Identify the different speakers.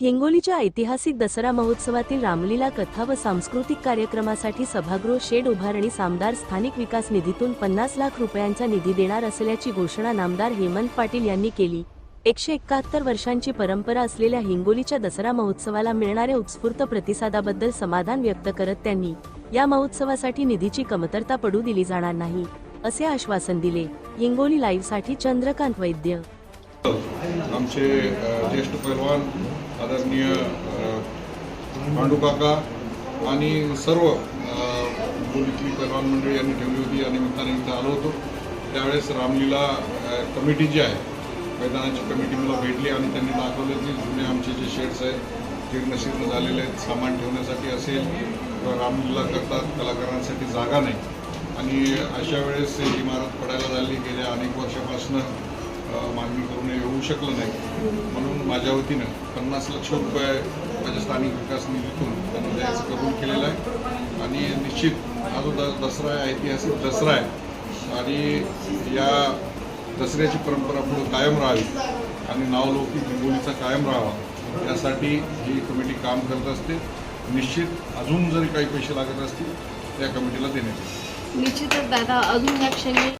Speaker 1: हिंगोलीच्या ऐतिहासिक दसरा महोत्सवातील रामलीला कथा व सांस्कृतिक कार्यक्रमासाठी सभागृह शेड उभारणी सामदार स्थानिक विकास निधीतून पन्नास लाख रुपयांचा निधी देणार असल्याची घोषणा नामदार हेमंत पाटील यांनी केली. एकशे एकाहत्तर वर्षांची परंपरा असलेल्या हिंगोलीच्या दसरा महोत्सवाला मिळणाऱ्या उत्स्फूर्त प्रतिसादाबद्दल समाधान व्यक्त करत त्यांनी या महोत्सवासाठी निधीची कमतरता पडू दिली जाणार नाही असे आश्वासन दिले. हिंगोली लाईव्हसाठी चंद्रकांत वैद्य
Speaker 2: आमचे ज्येष्ठ पैलवान आदरणीय पांडुकाका आणि सर्व मुलीतली पैलवान मंडळी यांनी ठेवली होती या निमित्ताने इथं आलो होतो. त्यावेळेस रामलीला कमिटी जी आहे मैदानाची कमिटी मला भेटली आणि त्यांनी दाखवलं की जुने आमचे जे शेड्स आहेत जीर्णशीर्ण झालेले आहेत सामान ठेवण्यासाठी असेल किंवा रामलीला करतात कलाकारांसाठी जागा नाही. आणि अशा वेळेस ही इमारत पडायला झाली गेल्या अनेक वर्षापासून. मागणी करून येऊ शकलं नाही. म्हणून माझ्या वतीनं पन्नास लक्ष रुपये माझ्या स्थानिक विकास निधीतून त्यांनी द्यायचं कबूल केलेलं आहे. आणि निश्चित हा जो द दसरा आहे ऐतिहासिक दसरा आहे आणि या दसऱ्याची परंपरा पुढे कायम राहावी आणि नावलौकिक हिंगोलीचा कायम राहावा यासाठी ही कमिटी काम करत असते. निश्चित अजून जरी काही पैसे लागत असतील त्या कमिटीला देण्यात येईल.
Speaker 3: निश्चितच दादा अजून या क्षणी